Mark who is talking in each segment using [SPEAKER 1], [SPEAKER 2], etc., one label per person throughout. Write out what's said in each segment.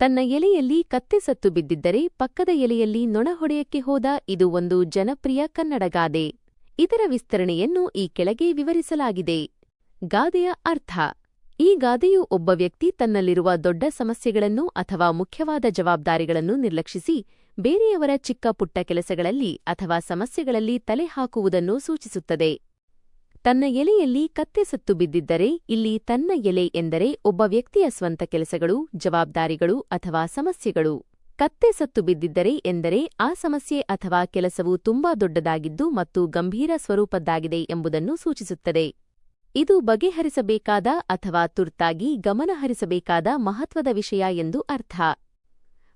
[SPEAKER 1] ತನ್ನ ಎಲೆಯಲ್ಲಿ ಕತ್ತೆ ಸತ್ತು ಬಿದ್ದಿದ್ದರೆ ಪಕ್ಕದ ಎಲೆಯಲ್ಲಿ ನೊಣ ಹೊಡೆಯಕ್ಕೆ ಹೋದ ಇದು ಒಂದು ಜನಪ್ರಿಯ ಕನ್ನಡಗಾದೆ ಇದರ ವಿಸ್ತರಣೆಯನ್ನು ಈ ಕೆಳಗೆ ವಿವರಿಸಲಾಗಿದೆ. ಗಾದೆಯ ಅರ್ಥ, ಈ ಗಾದೆಯು ಒಬ್ಬ ವ್ಯಕ್ತಿ ತನ್ನಲ್ಲಿರುವ ದೊಡ್ಡ ಸಮಸ್ಯೆಗಳನ್ನು ಅಥವಾ ಮುಖ್ಯವಾದ ಜವಾಬ್ದಾರಿಗಳನ್ನು ನಿರ್ಲಕ್ಷಿಸಿ ಬೇರೆಯವರ ಚಿಕ್ಕ ಪುಟ್ಟ ಕೆಲಸಗಳಲ್ಲಿ ಅಥವಾ ಸಮಸ್ಯೆಗಳಲ್ಲಿ ತಲೆ ಹಾಕುವುದನ್ನು ಸೂಚಿಸುತ್ತದೆ. ತನ್ನ ಎಲೆಯಲ್ಲಿ ಕತ್ತೆ ಸತ್ತು ಬಿದ್ದಿದ್ದರೆ ಇಲ್ಲಿ ತನ್ನ ಎಲೆ ಎಂದರೆ ಒಬ್ಬ ವ್ಯಕ್ತಿಯ ಸ್ವಂತ ಕೆಲಸಗಳು, ಜವಾಬ್ದಾರಿಗಳು ಅಥವಾ ಸಮಸ್ಯೆಗಳು. ಕತ್ತೆ ಸತ್ತು ಬಿದ್ದಿದ್ದರೆ ಎಂದರೆ ಆ ಸಮಸ್ಯೆ ಅಥವಾ ಕೆಲಸವು ತುಂಬಾ ದೊಡ್ಡದಾಗಿದ್ದು ಮತ್ತು ಗಂಭೀರ ಸ್ವರೂಪದ್ದಾಗಿದೆ ಎಂಬುದನ್ನು ಸೂಚಿಸುತ್ತದೆ. ಇದು ಬಗೆಹರಿಸಬೇಕಾದ ಅಥವಾ ತುರ್ತಾಗಿ ಗಮನಹರಿಸಬೇಕಾದ ಮಹತ್ವದ ವಿಷಯ ಎಂದು ಅರ್ಥ.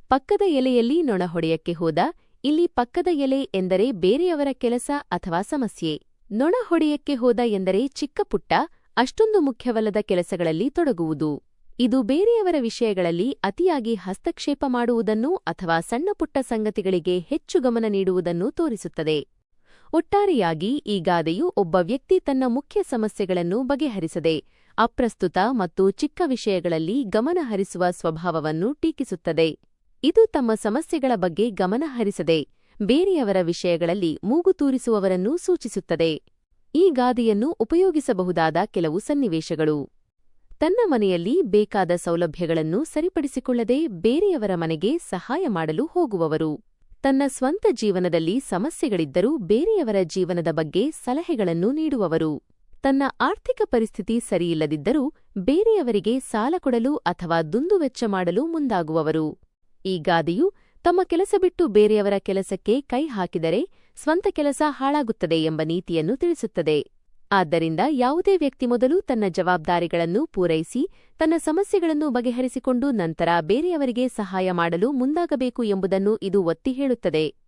[SPEAKER 1] ಪಕ್ಕದ ಎಲೆಯಲ್ಲಿ ನೊಣ ಹೊಡೆಯಕ್ಕೆ ಹೋದ, ಇಲ್ಲಿ ಪಕ್ಕದ ಎಲೆ ಎಂದರೆ ಬೇರೆಯವರ ಕೆಲಸ ಅಥವಾ ಸಮಸ್ಯೆ. ನೊಣ ಹೊಡೆಯಕ್ಕೆ ಹೋದ ಎಂದರೆ ಚಿಕ್ಕಪುಟ್ಟ ಅಷ್ಟೊಂದು ಮುಖ್ಯವಲ್ಲದ ಕೆಲಸಗಳಲ್ಲಿ ತೊಡಗುವುದು. ಇದು ಬೇರೆಯವರ ವಿಷಯಗಳಲ್ಲಿ ಅತಿಯಾಗಿ ಹಸ್ತಕ್ಷೇಪ ಮಾಡುವುದನ್ನು ಅಥವಾ ಸಣ್ಣಪುಟ್ಟ ಸಂಗತಿಗಳಿಗೆ ಹೆಚ್ಚು ಗಮನ ನೀಡುವುದನ್ನು ತೋರಿಸುತ್ತದೆ. ಒಟ್ಟಾರೆಯಾಗಿ ಈ ಗಾದೆಯು ಒಬ್ಬ ವ್ಯಕ್ತಿ ತನ್ನ ಮುಖ್ಯ ಸಮಸ್ಯೆಗಳನ್ನು ಬಗೆಹರಿಸದೆ, ಅಪ್ರಸ್ತುತ ಮತ್ತು ಚಿಕ್ಕ ವಿಷಯಗಳಲ್ಲಿ ಗಮನಹರಿಸುವ ಸ್ವಭಾವವನ್ನು ಟೀಕಿಸುತ್ತದೆ. ಇದು ತಮ್ಮ ಸಮಸ್ಯೆಗಳ ಬಗ್ಗೆ ಗಮನಹರಿಸದೆ ಬೇರೆಯವರ ವಿಷಯಗಳಲ್ಲಿ ಮೂಗು ತೂರಿಸುವವರನ್ನು ಸೂಚಿಸುತ್ತದೆ. ಈ ಗಾದೆಯನ್ನು ಉಪಯೋಗಿಸಬಹುದಾದ ಕೆಲವು ಸನ್ನಿವೇಶಗಳು. ತನ್ನ ಮನೆಯಲ್ಲಿ ಬೇಕಾದ ಸೌಲಭ್ಯಗಳನ್ನು ಸರಿಪಡಿಸಿಕೊಳ್ಳದೆ ಬೇರೆಯವರ ಮನೆಗೆ ಸಹಾಯ ಮಾಡಲು ಹೋಗುವವರು. ತನ್ನ ಸ್ವಂತ ಜೀವನದಲ್ಲಿ ಸಮಸ್ಯೆಗಳಿದ್ದರೂ ಬೇರೆಯವರ ಜೀವನದ ಬಗ್ಗೆ ಸಲಹೆಗಳನ್ನು ನೀಡುವವರು. ತನ್ನ ಆರ್ಥಿಕ ಪರಿಸ್ಥಿತಿ ಸರಿಯಿಲ್ಲದಿದ್ದರೂ ಬೇರೆಯವರಿಗೆ ಸಾಲ ಕೊಡಲು ಅಥವಾ ದುಂದುವೆಚ್ಚ ಮಾಡಲು ಮುಂದಾಗುವವರು. ಈ ಗಾದೆಯು ತಮ್ಮ ಕೆಲಸ ಬಿಟ್ಟು ಬೇರೆಯವರ ಕೆಲಸಕ್ಕೆ ಕೈ ಹಾಕಿದರೆ ಸ್ವಂತ ಕೆಲಸ ಹಾಳಾಗುತ್ತದೆ ಎಂಬ ನೀತಿಯನ್ನು ತಿಳಿಸುತ್ತದೆ. ಆದ್ದರಿಂದ ಯಾವುದೇ ವ್ಯಕ್ತಿ ಮೊದಲು ತನ್ನ ಜವಾಬ್ದಾರಿಗಳನ್ನು ಪೂರೈಸಿ, ತನ್ನ ಸಮಸ್ಯೆಗಳನ್ನು ಬಗೆಹರಿಸಿಕೊಂಡು ನಂತರ ಬೇರೆಯವರಿಗೆ ಸಹಾಯ ಮಾಡಲು ಮುಂದಾಗಬೇಕು ಎಂಬುದನ್ನು ಇದು ಒತ್ತಿ ಹೇಳುತ್ತದೆ.